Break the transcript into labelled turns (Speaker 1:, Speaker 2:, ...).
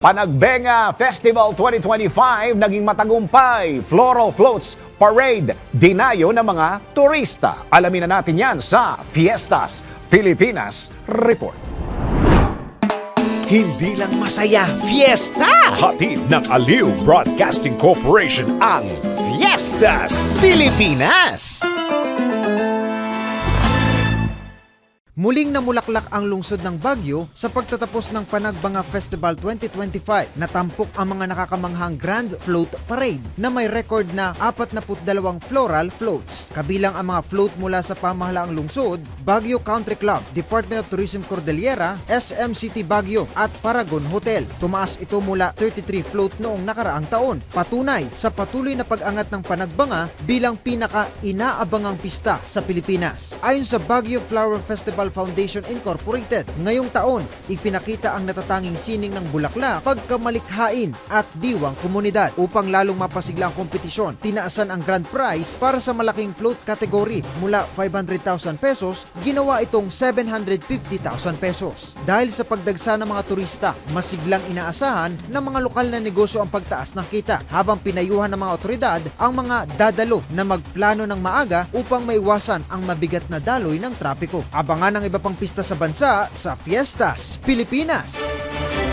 Speaker 1: Panagbenga Festival 2025 naging matagumpay. Floral Floats Parade dinayo ng mga turista. Alamin na natin yan sa Fiestas Pilipinas Report.
Speaker 2: Hindi lang masaya, fiesta!
Speaker 1: Hatid ng Aliw Broadcasting Corporation ang
Speaker 2: Fiestas! Pilipinas! Muling namulaklak ang lungsod ng Baguio sa pagtatapos ng Panagbanga Festival 2025 na tampok ang mga nakakamanghang Grand Float Parade na may record na 42 floral floats. Kabilang ang mga float mula sa pamahalaang lungsod, Baguio Country Club, Department of Tourism Cordillera, SM City Baguio at Paragon Hotel. Tumaas ito mula 33 float noong nakaraang taon. Patunay sa patuloy na pag-angat ng Panagbanga bilang pinaka-inaabangang pista sa Pilipinas. Ayon sa Baguio Flower Festival Foundation Incorporated, ngayong taon ipinakita ang natatanging sining ng bulaklak, pagkamalikhain at diwang komunidad. Upang lalong mapasigla ang kompetisyon, tinaasan ang grand prize para sa malaking float category mula 500,000 pesos, ginawa itong 750,000 pesos. Dahil sa pagdagsa ng mga turista, masiglang inaasahan ng mga lokal na negosyo ang pagtaas ng kita habang pinayuhan ng mga otoridad ang mga dadalo na magplano ng maaga upang maiwasan ang mabigat na daloy ng trapiko. Abangan ang iba pang pista sa bansa sa Fiestas, Pilipinas!